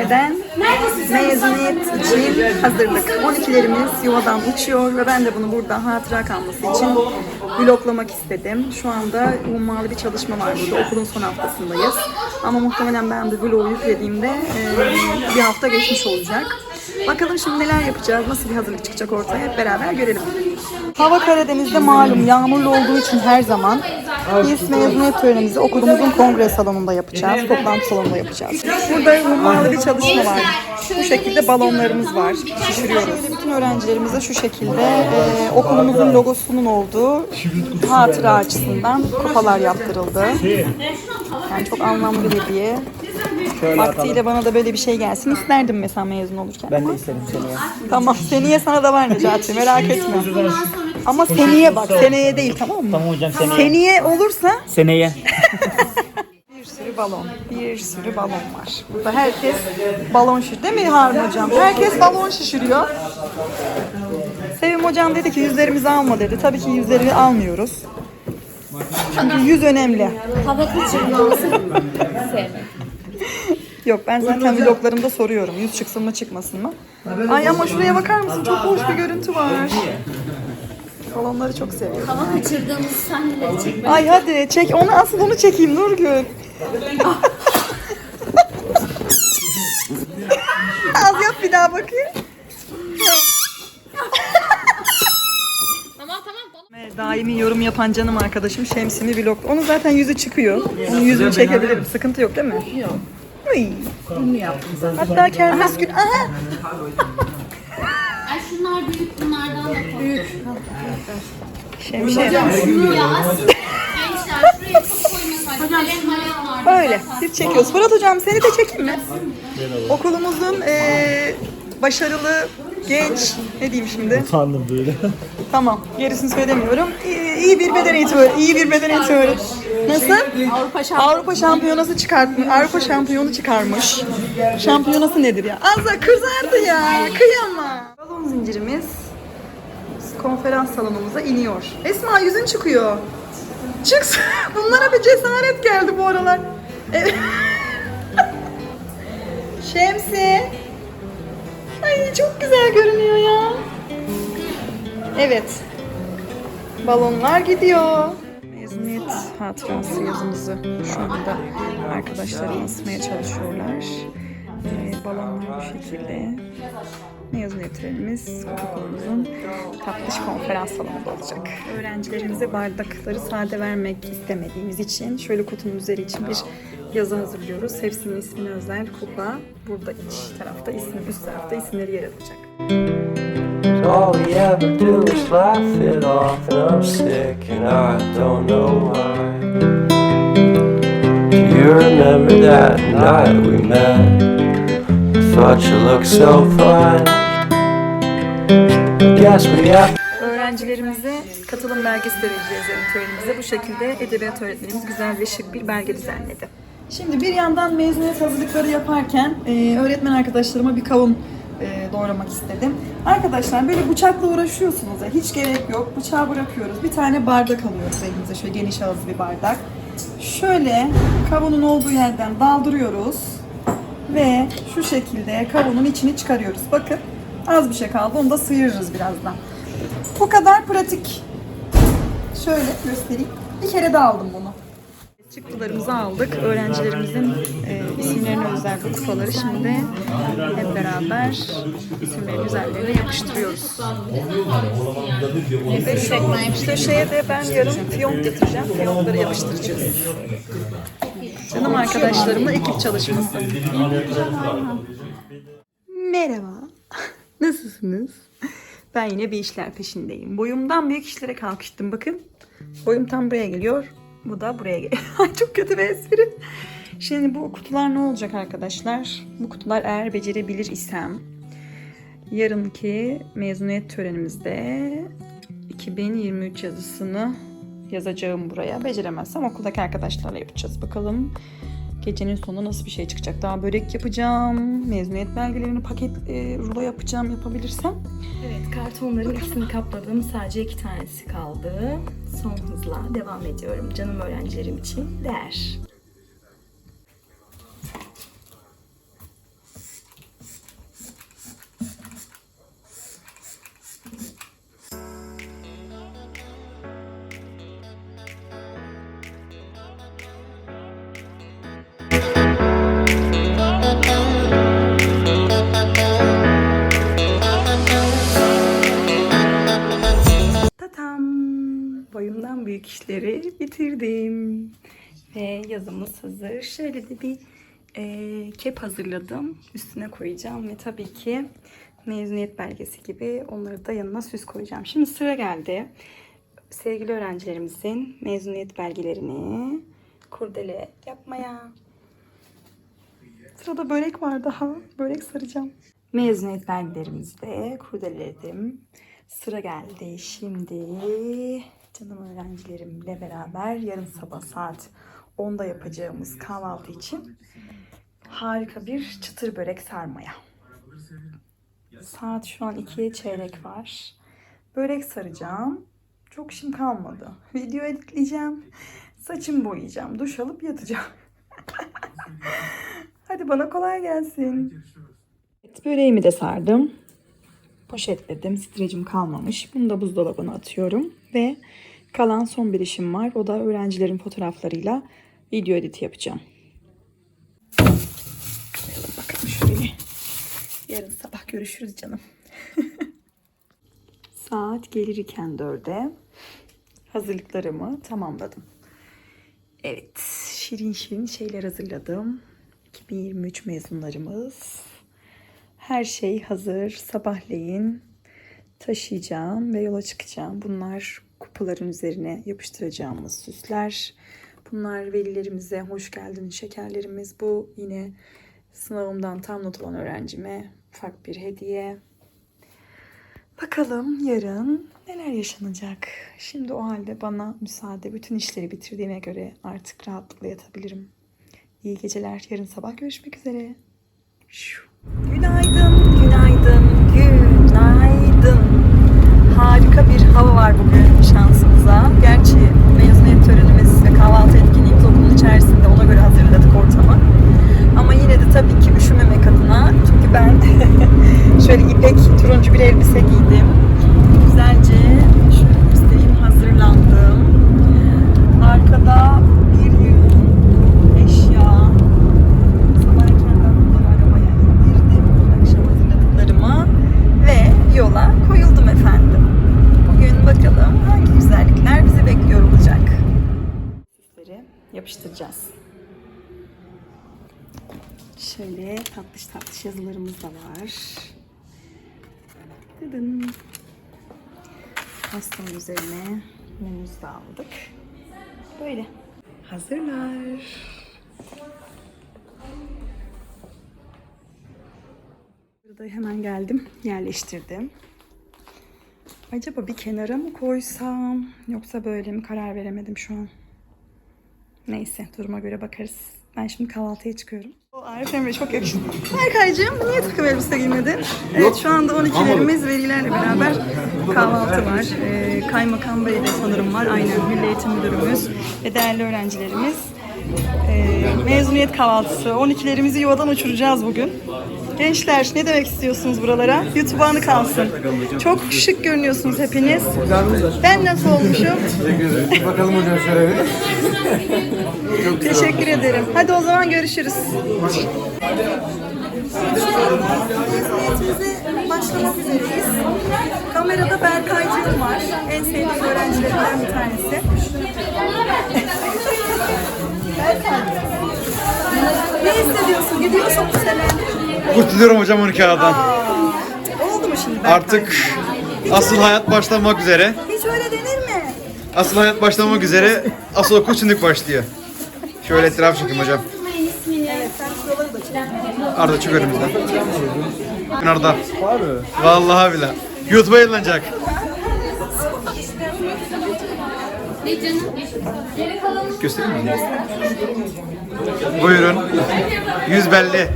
Bugün günlerden mezuniyet için hazırlık. 12'lerimiz yuvadan uçuyor ve ben de bunu burada hatıra kalması için vloglamak istedim. Şu anda ummalı bir çalışma var burada. Okulun son haftasındayız. Ama muhtemelen ben bu vlogu yüklediğimde e, bir hafta geçmiş olacak. Bakalım şimdi neler yapacağız, nasıl bir hazırlık çıkacak ortaya hep beraber görelim. Hava Karadeniz'de malum yağmurlu olduğu için her zaman biz mezuniyet törenimizi okulumuzun kongre salonunda yapacağız, toplantı salonunda yapacağız. Burada hummalı bir çalışma var. Bu şekilde balonlarımız var, şişiriyoruz. Bütün öğrencilerimize şu şekilde e, okulumuzun logosunun olduğu hatıra açısından kupalar yaptırıldı. Yani çok anlamlı bir hediye. Vaktiyle bana da böyle bir şey gelsin isterdim mesela mezun olurken. Ben de isterim seneye. Tamam seneye sana da var Necati merak etme. Ama seneye bak seneye değil tamam mı? Tamam hocam seneye. Seneye olursa Seneye. bir sürü balon, bir sürü balon var. Burada herkes balon şişiriyor. Değil mi Harun hocam? Herkes balon şişiriyor. Sevim hocam dedi ki yüzlerimizi alma dedi. Tabii ki yüzleri almıyoruz. Çünkü yüz önemli. Hava kaçırmamızı sevmek. Yok ben zaten vloglarımda soruyorum. Yüz çıksın mı çıkmasın mı? Ay ama şuraya bakar mısın? Çok hoş bir görüntü var. Balonları çok seviyorum. Hava kaçırdığımız sahneleri çekmek. Ay hadi çek onu asıl onu çekeyim Nurgül. Az yap bir daha bakayım. Tamam tamam. Ve Daimi yorum yapan canım arkadaşım Şemsimi vlog. Onun zaten yüzü çıkıyor. Onun yüzünü çekebilirim. Sıkıntı yok değil mi? Yok. Bunu yaptım zaten. Hatta kermes gün. Aha! Ay şunlar büyük bunlardan da Büyük. Kalem malem var. Öyle. Biz çekiyoruz. Fırat hocam seni de çekeyim mi? Okulumuzun eee, başarılı genç ne diyeyim şimdi? Sandım böyle. Tamam. Gerisini söylemiyorum. İyi, iyi bir beden eğitimi öğret- iyi bir beden eğitimi öğret- Nasıl? Avrupa Avrupa şampiyonası çıkartmış. Avrupa şampiyonu çıkarmış. Şampiyonası nedir ya? Az da kızardı ya. Kıyama. Balon zincirimiz konferans salonumuza iniyor. Esma yüzün çıkıyor. Çıksın. Bunlara bir cesaret geldi bu aralar. Evet. Şemsi. Ay çok güzel görünüyor ya. Evet. Balonlar gidiyor. Mezuniyet hatırası yazımızı şu anda arkadaşlarım asmaya çalışıyorlar. Ee, balonlar bu şekilde. Mezuniyet törenimiz okulumuzun tatlış konferans salonunda olacak. Öğrencilerimize bardakları sade vermek istemediğimiz için şöyle kutunun üzeri için bir yazı hazırlıyoruz. Hepsinin ismini özel kupa. Burada iç tarafta isim, üst tarafta isimleri yer alacak. You remember that night we met? Thought you looked so fine. Öğrencilerimize katılım belgesi de vereceğiz yarın törenimize. Bu şekilde edebiyat öğretmenimiz güzel ve şık bir belge düzenledi. Şimdi bir yandan mezuniyet hazırlıkları yaparken e, öğretmen arkadaşlarıma bir kavun e, doğramak istedim. Arkadaşlar böyle bıçakla uğraşıyorsunuz ya hiç gerek yok. Bıçağı bırakıyoruz. Bir tane bardak alıyoruz elimize şöyle geniş ağızlı bir bardak. Şöyle kavunun olduğu yerden daldırıyoruz ve şu şekilde kavunun içini çıkarıyoruz. Bakın az bir şey kaldı onu da sıyırırız birazdan. Bu kadar pratik. Şöyle göstereyim. Bir kere de aldım bunu. Çıktılarımızı aldık. Öğrencilerimizin e, isimlerine özel bu kupaları şimdi hep beraber isimlerin üzerlerine yapıştırıyoruz. İşte şeye de ben yarın fiyonk getireceğim. Fiyonkları yapıştıracağız. Canım arkadaşlarımla ekip çalışması. Merhaba. Nasılsınız? Ben yine bir işler peşindeyim. Boyumdan büyük işlere kalkıştım bakın. Boyum tam buraya geliyor. Bu da buraya geliyor. Çok kötü bir espri. Şimdi bu kutular ne olacak arkadaşlar? Bu kutular eğer becerebilir isem yarınki mezuniyet törenimizde 2023 yazısını yazacağım buraya. Beceremezsem okuldaki arkadaşlarla yapacağız. Bakalım gecenin sonunda nasıl bir şey çıkacak. Daha börek yapacağım. Mezuniyet belgelerini paket e, rulo yapacağım yapabilirsem. Evet, kartonların ikisini kapladım. Sadece iki tanesi kaldı. Son hızla devam ediyorum. Canım öğrencilerim için değer. İşleri bitirdim. Ve yazımız hazır. Şöyle de bir e, kep hazırladım. Üstüne koyacağım ve tabii ki mezuniyet belgesi gibi onları da yanına süs koyacağım. Şimdi sıra geldi. Sevgili öğrencilerimizin mezuniyet belgelerini kurdele yapmaya. Sırada börek var daha. Börek saracağım. Mezuniyet belgelerimizi de kurdeledim. Sıra geldi. Şimdi canım öğrencilerimle beraber yarın sabah saat 10'da yapacağımız kahvaltı için harika bir çıtır börek sarmaya. Saat şu an 2'ye çeyrek var. Börek saracağım. Çok işim kalmadı. Video editleyeceğim. Saçımı boyayacağım. Duş alıp yatacağım. Hadi bana kolay gelsin. Evet, böreğimi de sardım. Poşetledim. Strecim kalmamış. Bunu da buzdolabına atıyorum. Ve kalan son bir işim var. O da öğrencilerin fotoğraflarıyla video editi yapacağım. Koyalım bakalım şurayı. Yarın sabah görüşürüz canım. Saat gelirken dörde hazırlıklarımı tamamladım. Evet, şirin şirin şeyler hazırladım. 2023 mezunlarımız. Her şey hazır. Sabahleyin taşıyacağım ve yola çıkacağım. Bunlar kupaların üzerine yapıştıracağımız süsler. Bunlar velilerimize hoş geldin şekerlerimiz. Bu yine sınavımdan tam not alan öğrencime ufak bir hediye. Bakalım yarın neler yaşanacak. Şimdi o halde bana müsaade. Bütün işleri bitirdiğime göre artık rahatlıkla yatabilirim. İyi geceler. Yarın sabah görüşmek üzere. Günaydın, günaydın. Harika bir hava var bugün şansımıza. Gerçi mezuniyet törenimiz ve kahvaltı etkinliğimiz okulun içerisinde ona göre hazırladık ortamı. Ama yine de tabii ki üşümemek adına çünkü ben şöyle ipek turuncu bir elbise giydim. Güzelce şöyle göstereyim hazırlandım. Arkada bir yığın eşya. Sabah erkenden bunları arabaya indirdim. Akşam hazırladıklarımı ve yola koyuldum efendim. Bugün bakalım hangi güzellikler bizi bekliyor olacak. Süsleri yapıştıracağız. Şöyle tatlış tatlış yazılarımız da var. Dıdın. Pastanın üzerine mumumuzu da aldık. Böyle. Hazırlar. Burada hemen geldim, yerleştirdim. Acaba bir kenara mı koysam yoksa böyle mi karar veremedim şu an. Neyse duruma göre bakarız. Ben şimdi kahvaltıya çıkıyorum. O Arif Emre çok yakışıklı. Berkaycığım niye takım elbise giymedin? Evet şu anda 12'lerimiz velilerle beraber kahvaltı var. Ee, Kaymakam Bey de sanırım var. Aynen Milli Eğitim Müdürümüz ve değerli öğrencilerimiz. Ee, mezuniyet kahvaltısı. 12'lerimizi yuvadan uçuracağız bugün. Gençler ne demek istiyorsunuz buralara? YouTube anı kalsın. Çok şık görünüyorsunuz hepiniz. Ben nasıl olmuşum? Bakalım hocam şöyle bir. Teşekkür ederim. Hadi o zaman görüşürüz. başlamak üzereyiz. Kamerada Berkaycığım var. En sevdiğim öğrencilerimden bir tanesi. Berkay. Ne hissediyorsun? Gidiyorsun bu sene. Kurtuluyorum hocam 12 aradan. Oldu mu şimdi Berkay? Artık asıl hayat başlamak üzere. Hiç öyle denir mi? Asıl hayat başlamak üzere. Asıl okul şimdi başlıyor. Şöyle etraf çekeyim hocam. Evet, sen şuraları da çek. Arda çık önümüzden. Arda. Vallahi bile. YouTube'a yayınlanacak. Göstereyim mi? Buyurun. Yüz belli.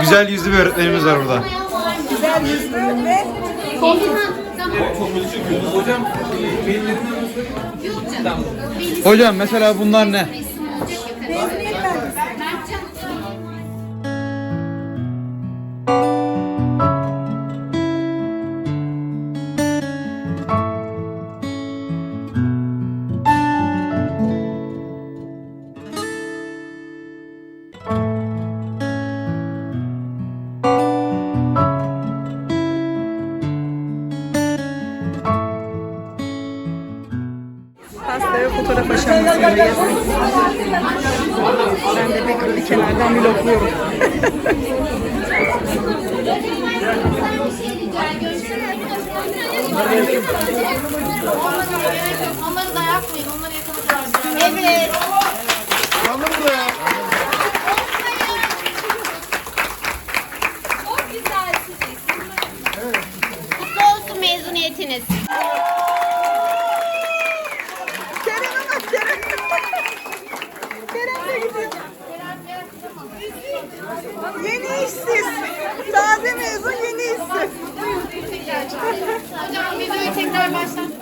Güzel yüzlü bir öğretmenimiz var burada. Güzel yüzlü ve Hocam mesela bunlar ne? Ben de Bekir'i bir kenardan vlogluyorum. Onları da yapmayın. Onları yakalatırsınız. Evet. Çok güzelsiniz. Kutlu olsun mezuniyetiniz. Hocam videoyu tekrar başlat.